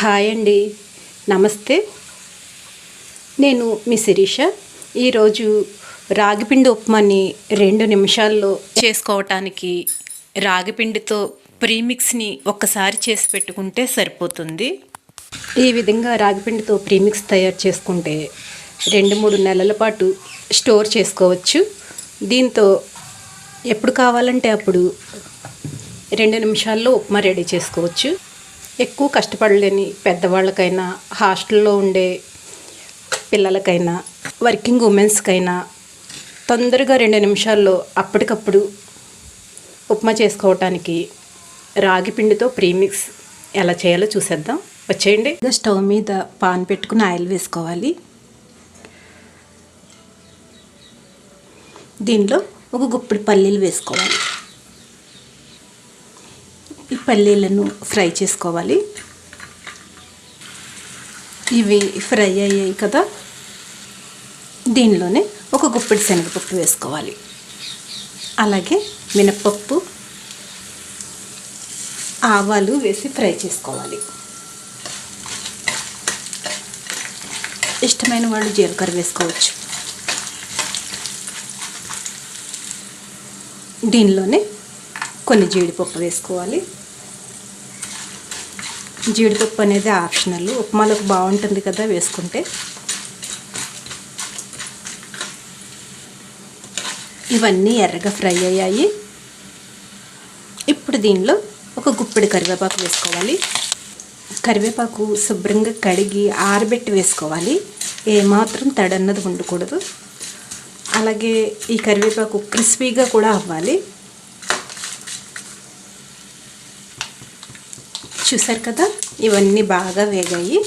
Hi అండి. నమస్తే. నేను మీ శిరీష. ఈరోజు రాగిపిండి ఉప్మాని రెండు నిమిషాల్లో చేసుకోవటానికి రాగిపిండితో ప్రీమిక్స్ని ఒక్కసారి చేసి పెట్టుకుంటే సరిపోతుంది. ఈ విధంగా రాగిపిండితో ప్రీమిక్స్ తయారు చేసుకుంటే రెండు మూడు నెలల పాటు స్టోర్ చేసుకోవచ్చు. దీంతో ఎప్పుడు కావాలంటే అప్పుడు రెండు నిమిషాల్లో ఉప్మా రెడీ చేసుకోవచ్చు. ఎక్కువ కష్టపడలేని పెద్దవాళ్ళకైనా హాస్టల్లో ఉండే పిల్లలకైనా వర్కింగ్ ఉమెన్స్కైనా తొందరగా రెండు నిమిషాల్లో అప్పటికప్పుడు ఉప్మా చేసుకోవటానికి రాగి పిండితో ప్రీమిక్స్ ఎలా చేయాలో చూసేద్దాం. వచ్చేయండి. స్టవ్ మీద పాన్ పెట్టుకుని ఆయిల్ వేసుకోవాలి. దీనిలో ఒక గుప్పిడి పల్లీలు వేసుకోవాలి. పల్లీలను ఫ్రై చేసుకోవాలి. ఇవి ఫ్రై అయ్యాయి కదా. దీనిలోనే ఒక గుప్పిడి శనగపప్పు వేసుకోవాలి. అలాగే మినప్పప్పు ఆవాలు వేసి ఫ్రై చేసుకోవాలి. ఇష్టమైన వాళ్ళు జీలకర్ర వేసుకోవచ్చు. దీనిలోనే కొన్ని జీడిపప్పు వేసుకోవాలి. జీడిపప్పు అనేది ఆప్షనల్. ఉప్మాలకు బాగుంటుంది కదా వేసుకుంటే. ఇవన్నీ ఎర్రగా ఫ్రై అయ్యాయి. ఇప్పుడు దీనిలో ఒక గుప్పిడి కరివేపాకు వేసుకోవాలి. కరివేపాకు శుభ్రంగా కడిగి ఆరబెట్టి వేసుకోవాలి. ఏమాత్రం తడన్నది ఉండకూడదు. అలాగే ఈ కరివేపాకు క్రిస్పీగా కూడా అవ్వాలి. చూసారు కదా? ఇవన్నీ బాగా వేగాయి.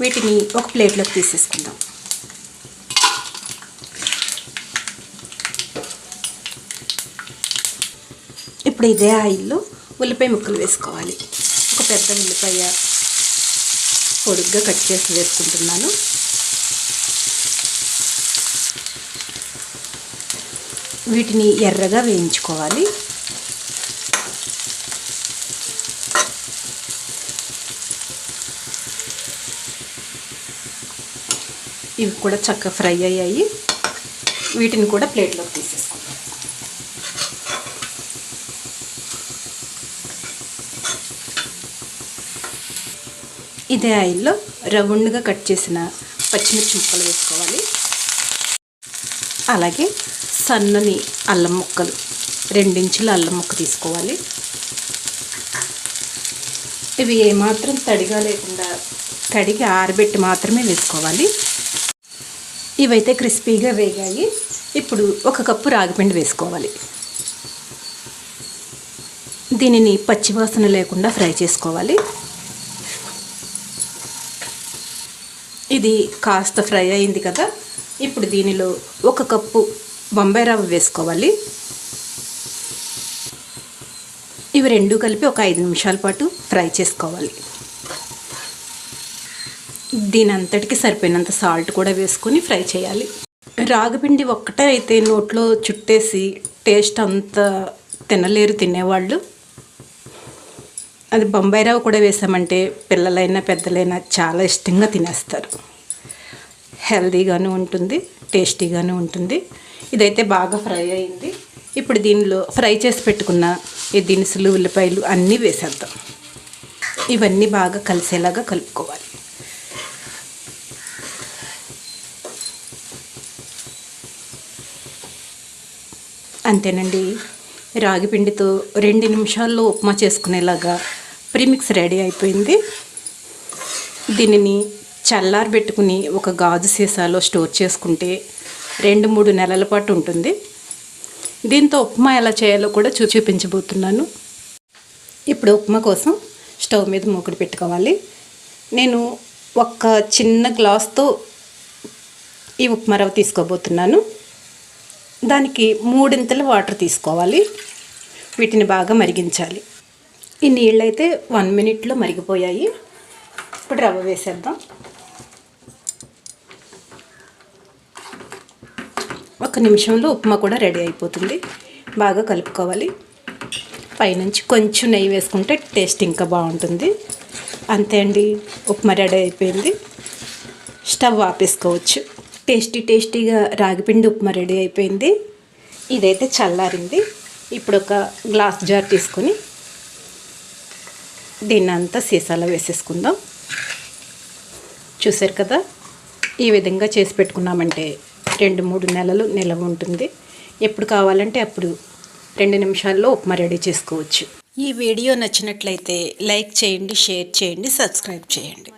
వీటిని ఒక ప్లేట్లోకి తీసేసుకుందాం. ఇప్పుడు ఇదే ఆయిల్లో ఉల్లిపాయ ముక్కలు వేసుకోవాలి. ఒక పెద్ద ఉల్లిపాయ పొడుగ్గా కట్ చేసి వేసుకుంటున్నాను. వీటిని ఎర్రగా వేయించుకోవాలి. ఇవి కూడా చక్కగా ఫ్రై అయ్యాయి. వీటిని కూడా ప్లేట్లోకి తీసేసుకుంటాం ఇదే ఆయిల్లో రౌండ్గా కట్ చేసిన పచ్చిమిర్చి ముక్కలు వేసుకోవాలి. అలాగే సన్నని అల్లం ముక్కలు రెండించుల అల్లం ముక్క తీసుకోవాలి. ఇవి ఏమాత్రం తడిగా లేకుండా తడిగి ఆరబెట్టి మాత్రమే వేసుకోవాలి. ఇవైతే క్రిస్పీగా వేగాయి. ఇప్పుడు ఒక కప్పు రాగిపిండి వేసుకోవాలి. దీనిని పచ్చివాసన లేకుండా ఫ్రై చేసుకోవాలి. ఇది కాస్త ఫ్రై అయింది కదా. ఇప్పుడు దీనిలో ఒక కప్పు బొంబాయి రవ్వ వేసుకోవాలి. ఇవి రెండు కలిపి ఒక ఐదు నిమిషాల పాటు ఫ్రై చేసుకోవాలి. దీని అంతటికి సరిపోయినంత సాల్ట్ కూడా వేసుకొని ఫ్రై చేయాలి. రాగిపిండి ఒక్కటే అయితే నోట్లో చుట్టేసి టేస్ట్ అంత తినలేరు తినేవాళ్ళు. అది బొంబాయి రవ్వ కూడా వేసామంటే పిల్లలైనా పెద్దలైనా చాలా ఇష్టంగా తినేస్తారు. హెల్దీగాను ఉంటుంది టేస్టీగాను ఉంటుంది. ఇదైతే బాగా ఫ్రై అయింది. ఇప్పుడు దీనిలో ఫ్రై చేసి పెట్టుకున్న ఈ దినుసులు ఉల్లిపాయలు అన్నీ వేసేద్దాం. ఇవన్నీ బాగా కలిసేలాగా కలుపుకోవాలి. అంతేనండి. రాగి పిండితో రెండు నిమిషాల్లో ఉప్మా చేసుకునేలాగా ప్రీమిక్స్ రెడీ అయిపోయింది. దీనిని చల్లారబెట్టుకుని ఒక గాజు సీసాలో స్టోర్ చేసుకుంటే రెండు మూడు నెలల పాటు ఉంటుంది. దీంతో ఉప్మా ఎలా చేయాలో కూడా చూ చూపించబోతున్నాను. ఇప్పుడు ఉప్మా కోసం స్టవ్ మీద మూకుడు పెట్టుకోవాలి. నేను ఒక చిన్న గ్లాస్తో ఈ ఉప్మా రవ్వ తీసుకోబోతున్నాను. దానికి మూడింతల వాటర్ తీసుకోవాలి. వీటిని బాగా మరిగించాలి. ఈ నీళ్ళైతే వన్ మినిట్లో మరిగిపోయాయి. ఇప్పుడు రవ్వ వేసేద్దాం. ఒక నిమిషంలో ఉప్మా కూడా రెడీ అయిపోతుంది. బాగా కలుపుకోవాలి. పైనుంచి కొంచెం నెయ్యి వేసుకుంటే టేస్ట్ ఇంకా బాగుంటుంది. అంతే అండి ఉప్మా రెడీ అయిపోయింది. స్టవ్ ఆపేసుకోవచ్చు. టేస్టీ టేస్టీగా రాగిపిండి ఉప్మా రెడీ అయిపోయింది. ఇదైతే చల్లారింది. ఇప్పుడు ఒక గ్లాస్ జార్ తీసుకొని దీన్ని అంతా సీసాలో వేసేసుకుందాం. చూసారు కదా ఈ విధంగా చేసి పెట్టుకున్నామంటే రెండు మూడు నెలలు నిలవ ఉంటుంది. ఎప్పుడు కావాలంటే అప్పుడు రెండు నిమిషాల్లో ఉప్మా రెడీ చేసుకోవచ్చు. ఈ వీడియో నచ్చినట్లయితే లైక్ చేయండి షేర్ చేయండి సబ్స్క్రైబ్ చేయండి.